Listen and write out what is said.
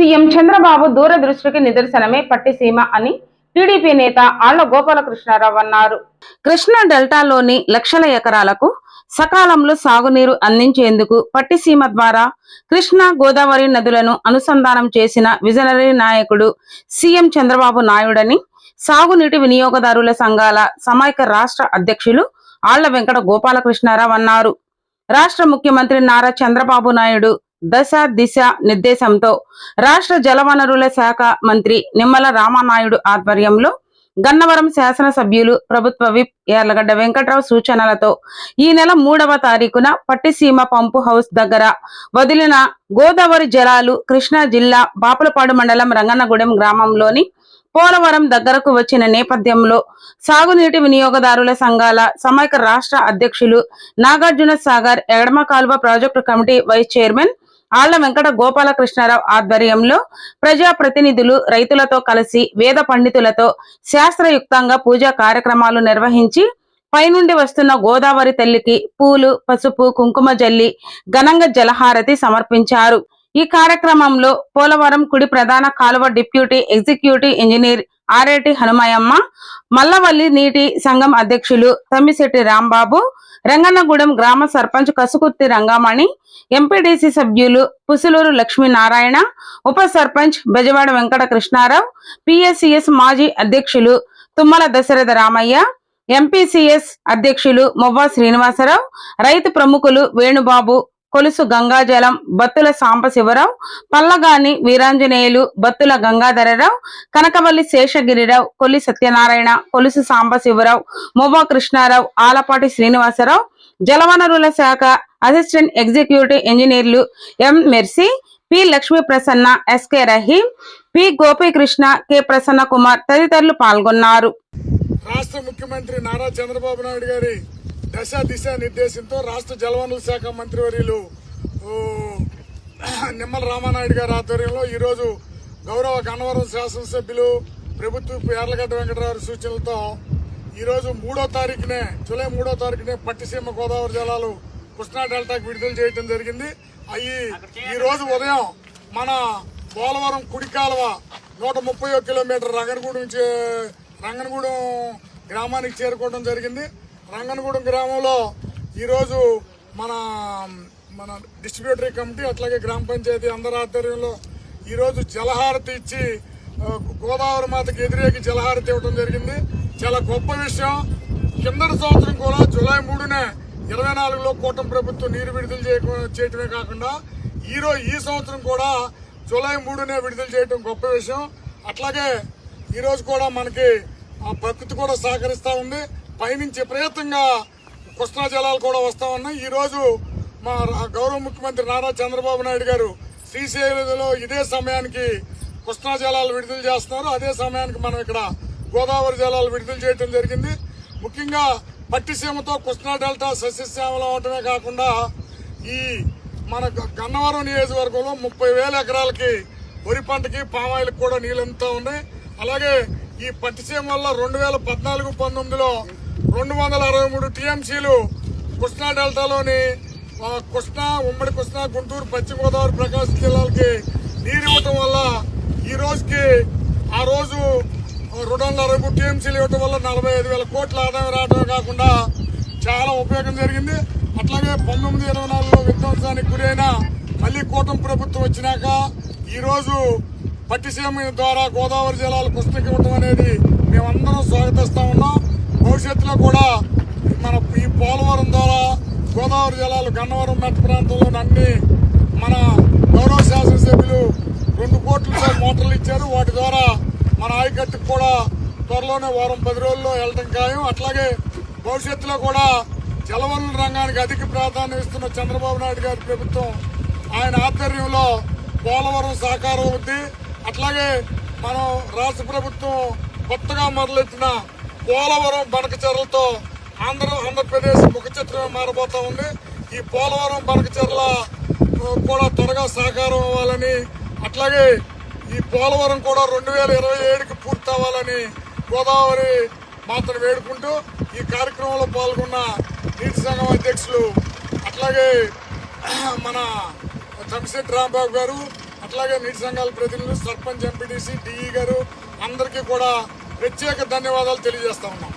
CM Chandrababu దూరదృష్టికి నిదర్శనమే పట్టిసీమ అని టీడీపీ నేత ఆళ్ళ గోపాలకృష్ణారావు అన్నారు. కృష్ణా డెల్టాలోని లక్షల ఎకరాలకు సకాలంలో సాగునీరు అందించేందుకు పట్టిసీమ ద్వారా కృష్ణా గోదావరి నదులను అనుసంధానం చేసిన విజనరీ నాయకుడు సీఎం చంద్రబాబు నాయుడని సాగునీటి వినియోగదారుల సంఘాల సమైక్య రాష్ట్ర అధ్యక్షులు ఆళ్ళ వెంకట గోపాలకృష్ణారావు అన్నారు. రాష్ట్ర ముఖ్యమంత్రి నారా చంద్రబాబు నాయుడు దశ దిశ నిర్దేశంతో రాష్ట్ర జలవనరుల శాఖ మంత్రి నిమ్మల రామానాయుడు ఆధ్వర్యంలో గన్నవరం శాసనసభ్యులు ప్రభుత్వ విప్ యార్లగడ్డ వెంకట్రావు సూచనలతో ఈ నెల మూడవ తారీఖున పట్టిసీమ పంపు హౌస్ దగ్గర వదిలిన గోదావరి జలాలు కృష్ణా జిల్లా బాపులపాడు మండలం రంగన్నగూడెం గ్రామంలోని పోలవరం దగ్గరకు వచ్చిన నేపథ్యంలో సాగునీటి వినియోగదారుల సంఘాల సమైక్య రాష్ట్ర అధ్యక్షులు నాగార్జున సాగర్ ఎడమ కాలువ ప్రాజెక్టు కమిటీ వైస్ చైర్మన్ ఆళ్ళ వెంకట గోపాలకృష్ణారావు ఆధ్వర్యంలో ప్రజా ప్రతినిధులు రైతులతో కలిసి వేద పండితులతో శాస్త్రయుక్తంగా పూజా కార్యక్రమాలు నిర్వహించి పైనుండి వస్తున్న గోదావరి తల్లికి పూలు పసుపు కుంకుమ జల్లి ఘనంగా జలహారతి సమర్పించారు. ఈ కార్యక్రమంలో పోలవరం కుడి ప్రధాన కాలువ deputy executive engineer Areti Hanumayamma Mallavalli నీటి సంఘం అధ్యక్షులు తమ్మిశెట్టి రాంబాబు రంగన్నగూడెం గ్రామ సర్పంచ్ కసుకుర్తి రంగామణి ఎంపీడిసి సభ్యులు పుసులూరు లక్ష్మీనారాయణ ఉప సర్పంచ్ బెజవాడ వెంకట కృష్ణారావు పిఎస్సిఎస్ మాజీ అధ్యక్షులు తుమ్మల దశరథ రామయ్య ఎంపీసీఎస్ అధ్యక్షులు మొవ్వా శ్రీనివాసరావు రైతు ప్రముఖులు వేణుబాబు కొలుసు గంగాజలం బత్తుల సాంబశివరావు పల్లగాని వీరాంజనేయులు బత్తుల గంగాధరరావు కనకవల్లి శేషగిరిరావు కొల్లి సత్యనారాయణ కొలుసు సాంబశివరావు మోబా కృష్ణారావు ఆలపాటి శ్రీనివాసరావు జలవనరుల శాఖ అసిస్టెంట్ ఎగ్జిక్యూటివ్ ఇంజనీర్లు M Mercy P Lakshmi Prasanna SK Rahim P Gopikrishna K Prasanna Kumar తదితరులు పాల్గొన్నారు. రాష్ట్ర ముఖ్యమంత్రి నారా చంద్రబాబు నాయుడు గారి దశ దిశ నిర్దేశంతో రాష్ట్ర జలవనరుల శాఖ మంత్రివర్యులు నిమ్మల రామానాయుడు గారి ఆధ్వర్యంలో ఈరోజు గౌరవ గన్నవరం శాసనసభ్యులు ప్రభుత్వ యార్లగడ్డ వెంకటరావు సూచనలతో ఈరోజు మూడో తారీఖునే జూలై మూడో తారీఖునే పట్టిసీమ గోదావరి జలాలు కృష్ణా డెల్టాకు విడుదల చేయడం జరిగింది. అవి ఈరోజు ఉదయం మన పోలవరం కుడికాలవ నూట ముప్పై ఒక కిలోమీటర్ రంగనగూడెం రంగనగూడెం గ్రామానికి చేరుకోవడం జరిగింది. రంగనగూడెం గ్రామంలో ఈరోజు మన మన డిస్ట్రిబ్యూటరీ కమిటీ అట్లాగే గ్రామ పంచాయతీ అందరి ఆధ్వర్యంలో ఈరోజు జలహారతి ఇచ్చి గోదావరి మాతకి ఎదురేకి జలహారతి ఇవ్వడం జరిగింది. చాలా గొప్ప విషయం. కిందటి సంవత్సరం కూడా జూలై మూడునే ఇరవై నాలుగులో కూటమి ప్రభుత్వం నీరు విడుదల చేయ చేయటమే కాకుండా ఈరోజు ఈ సంవత్సరం కూడా జూలై మూడునే విడుదల చేయటం గొప్ప విషయం. అట్లాగే ఈరోజు కూడా మనకి ఆ ప్రకృతి కూడా సహకరిస్తూ ఉంది. పయనించే ప్రయత్నంగా కృష్ణా జలాలు కూడా వస్తా ఉన్నాయి. ఈరోజు మా గౌరవ ముఖ్యమంత్రి నారా చంద్రబాబు నాయుడు గారు శ్రీశైలంలో ఇదే సమయానికి కృష్ణా జలాలు విడుదల చేస్తున్నారు. అదే సమయానికి మనం ఇక్కడ గోదావరి జలాలు విడుదల చేయడం జరిగింది. ముఖ్యంగా పట్టిసీమతో కృష్ణా డెల్టా సస్యశ్యామలం అవటమే కాకుండా ఈ మన గన్నవరం నియోజకవర్గంలో ముప్పై వేల ఎకరాలకి వరి పంటకి పామాయిల్కి కూడా నీళ్ళు అందుతా ఉన్నాయి. అలాగే ఈ పట్టిసీమ వల్ల రెండు వేల పద్నాలుగు పంతొమ్మిదిలో రెండు వందల అరవై మూడు టీఎంసీలు కృష్ణా డెల్టాలోని కృష్ణా ఉమ్మడి కృష్ణా గుంటూరు పశ్చిమ గోదావరి ప్రకాశం జిల్లాలకి నీరు ఇవ్వటం వల్ల ఈ రోజుకి ఆ రోజు రెండు వందల అరవై మూడు టీఎంసీలు ఇవ్వటం వల్ల నలభై ఐదు వేల కోట్ల ఆదాయం రావడం కాకుండా చాలా ఉపయోగం జరిగింది. అట్లాగే పంతొమ్మిది ఇరవై నాలుగులో విధ్వంసానికి గురైన మళ్ళీ కూటమి ప్రభుత్వం వచ్చినాక ఈరోజు పట్టిసీమ ద్వారా గోదావరి జిల్లాలో పుస్తకం ఇవ్వటం అనేది మేమందరం స్వాగతిస్తా ఉన్నాం. భవిష్యత్తులో కూడా మన ఈ పోలవరం ద్వారా గోదావరి జిల్లాలో గన్నవరం మెట్ట ప్రాంతంలోని అన్ని మన గౌరవ శాసనసభ్యులు రెండు కోట్ల మోటార్లు ఇచ్చారు. వాటి ద్వారా మన ఆయకట్టుకు కూడా త్వరలోనే వారం పది రోజుల్లో వెళ్ళటం ఖాయం. అట్లాగే భవిష్యత్తులో కూడా జలవనరుల రంగానికి అధిక ప్రాధాన్యం ఇస్తున్న చంద్రబాబు నాయుడు గారి ప్రభుత్వం ఆయన ఆధ్వర్యంలో పోలవరం సాకారం అవుద్ది. అట్లాగే మనం రాష్ట్ర ప్రభుత్వం కొత్తగా మొదలెట్టిన పోలవరం బనకచెరలతో ఆంధ్ర ఆంధ్రప్రదేశ్ ముఖ చిత్రమే మారబోతా ఉంది. ఈ పోలవరం బనక ఆ, కూడా త్వరగా సహకారం అవ్వాలని అట్లాగే ఈ పోలవరం కూడా రెండు వేల ఇరవై ఏడుకి పూర్తి అవ్వాలని గోదావరి మాత్రం వేడుకుంటూ ఈ కార్యక్రమంలో పాల్గొన్న నీటి సంఘం అధ్యక్షులు అట్లాగే మన తమిశెట్టి రాంబాబు గారు అట్లాగే నీటి సంఘాల ప్రతినిధులు సర్పంచ్ ఎంపీటీసీ డిఈ గారు అందరికీ కూడా ప్రత్యేక ధన్యవాదాలు తెలియజేస్తా ఉన్నాం.